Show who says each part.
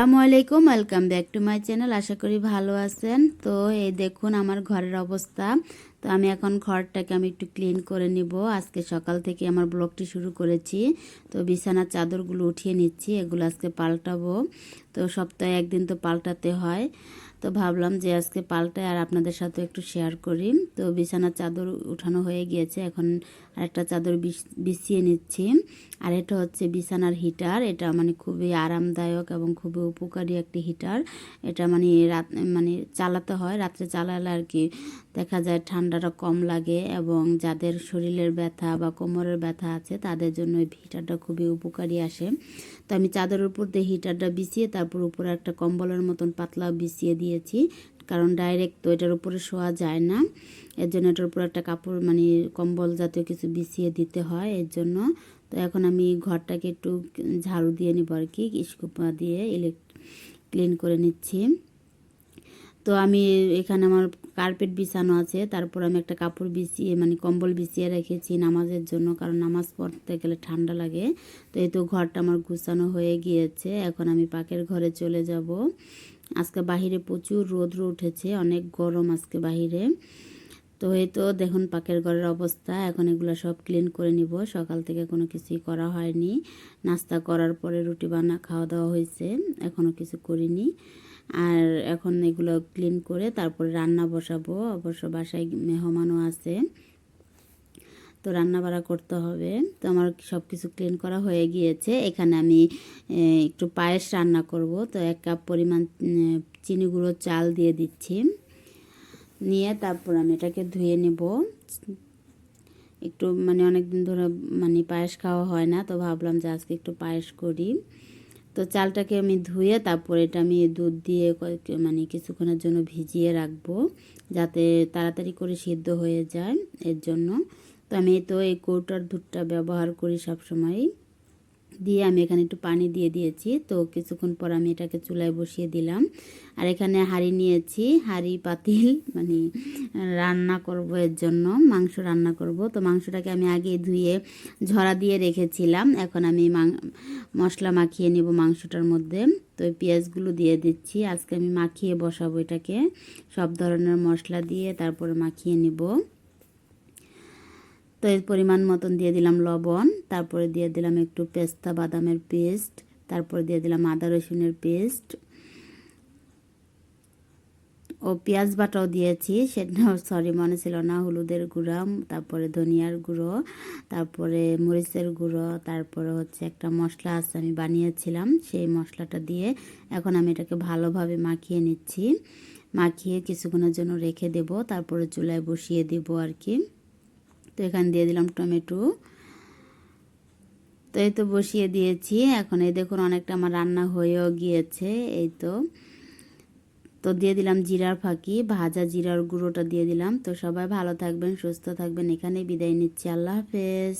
Speaker 1: আসসালামু আলাইকুম welcome back to my channel আশা করি ভালো আছেন। তো এই দেখুন আমার ঘরের অবস্থা। তো আমি এখন ঘরটাকে আমি একটু ক্লিন করে নিব। আজকে সকাল থেকে আমার ব্লগটি শুরু করেছি। তো বিছানার চাদরগুলো উঠিয়ে নিচ্ছি। এগুলো আজকে পাল্টাবো। তো সপ্তাহে একদিন তো পাল্টাতে হয়। তো ভাবলাম যে আজকে পাল্টায় আর আপনাদের সাথে একটু শেয়ার করি। তো বিছানার চাদর উঠানো হয়ে গিয়েছে, এখন আরেকটা চাদর বিছ- বিছিয়ে নিচ্ছি। আর এটা হচ্ছে বিছানার হিটার এটা মানে খুবই আরামদায়ক এবং খুবই উপকারী একটি হিটার এটা মানে রাত মানে চালাতে হয়, রাত্রে চালালে আর কি দেখা যায় ঠান্ডাটা কম লাগে এবং যাদের শরীরের ব্যথা বা কোমরের ব্যথা আছে, তাদের জন্য এই হিটারটা খুবই উপকারী আসে। তো আমি চাদরের উপর দিয়ে হিটারটা বিছিয়ে তারপর উপরে একটা কম্বলের মতন পাতলা বিছিয়ে দিয়েছি, কারণ ডাইরেক্ট তো এটার উপরে শোয়া যায় না। এর জন্য এটার উপর একটা কাপড় মানে কম্বল জাতীয় কিছু বিছিয়ে দিতে হয় এর জন্য। তো এখন আমি ঘরটাকে একটু ঝাড়ু দিয়ে নিব আর কি, স্কুপা দিয়ে ইলেক ক্লিন করে নিচ্ছি। তো আমি এখানে আমার কার্পেট বিছানো আছে, তারপর আমি একটা কাপড় বিছিয়ে মানে কম্বল বিছিয়ে রেখেছি নামাজের জন্য, কারণ নামাজ পড়তে গেলে ঠান্ডা লাগে। তো এই তো ঘরটা আমার গুছানো হয়ে গিয়েছে, এখন আমি পাকের ঘরে চলে যাব। আজকে বাহিরে প্রচুর রোদ্র উঠেছে, অনেক গরম আজকে বাহিরে। তো এই তো দেখুন পাকের ঘরের অবস্থা, এখন এগুলো সব ক্লিন করে নিব। সকাল থেকে কোনো কিছুই করা হয়নি। নাস্তা করার পরে রুটি বানা খাওয়া দাওয়া হয়েছে এখনও কিছু করিনি। আর এখন এগুলো ক্লিন করে তারপরে রান্না বসাবো। অবশ্য বাসায় মেহমানও আছে। তো রান্না বাড়া করতে হবে। তো আমার সব কিছু ক্লিন করা হয়ে গিয়েছে। এখানে আমি একটু পায়েস রান্না করব। তো এক কাপ পরিমাণ চিনি গুঁড়ো চাল দিয়ে দিচ্ছি। নিয়ে তারপর আমি এটাকে ধুয়ে নেব। একটু মানে অনেক দিন ধরে মানে পায়েস খাওয়া হয় না, তো ভাবলাম যে আজকে একটু পায়েস করি। তো চালটাকে আমি ধুয়ে তারপর এটা আমি দুধ দিয়ে মানে কিছুক্ষণের জন্য ভিজিয়ে রাখব। যাতে তাড়াতাড়ি করে সিদ্ধ হয়ে যায় এর জন্য। তো আমি তো এই কৌটার দুধটা ব্যবহার করি সবসময় দিয়ে আমি এখানে একটু পানি দিয়ে দিয়েছি। তো কিছুক্ষণ পর আমি এটাকে চুলায় বসিয়ে দিলাম। আর এখানে হাঁড়ি নিয়েছি। হাঁড়ি, পাতিল মানে রান্না করব এর জন্য, মাংস রান্না করব। তো মাংসটাকে আমি আগে ধুয়ে ঝরা দিয়ে রেখেছিলাম। এখন আমি মশলা মাখিয়ে নিব মাংসটার মধ্যে। তো পেঁয়াজগুলো দিয়ে দিচ্ছি। আজকে আমি মাখিয়ে বসাবো এটাকে। সব ধরনের মশলা দিয়ে তারপরে মাখিয়ে নিব। তো এর পরিমাণ মতন দিয়ে দিলাম লবণ, তারপরে দিয়ে দিলাম একটু পেস্তা বাদামের পেস্ট, তারপরে দিয়ে দিলাম আদা রসুনের পেস্ট। ও পেঁয়াজ বাটাও দিয়েছি, সেটা সরি মনে ছিল না, হলুদের গুঁড়া, তারপরে ধনিয়ার গুঁড়ো, তারপরে মরিচের গুঁড়ো, তারপরে হচ্ছে একটা মশলা আছে আমি বানিয়েছিলাম, সেই মশলাটা দিয়ে এখন আমি এটাকে ভালোভাবে মাখিয়ে নিচ্ছি। মাখিয়ে কিছুক্ষণের জন্য রেখে দেব, তারপরে চুলায় বসিয়ে দেব আর কি। তো এখানে দিয়ে দিলাম টমেটো। তো এই তো বসিয়ে দিয়েছি। এখন এই দেখুন অনেকটা আমার রান্না হয়েও গিয়েছে, এই তো। তো দিয়ে দিলাম জিরার ফাঁকি, ভাজা জিরার গুঁড়োটা দিয়ে দিলাম। তো সবাই ভালো থাকবেন, সুস্থ থাকবেন। এখানে বিদায় নিচ্ছি। আল্লাহ হাফেজ।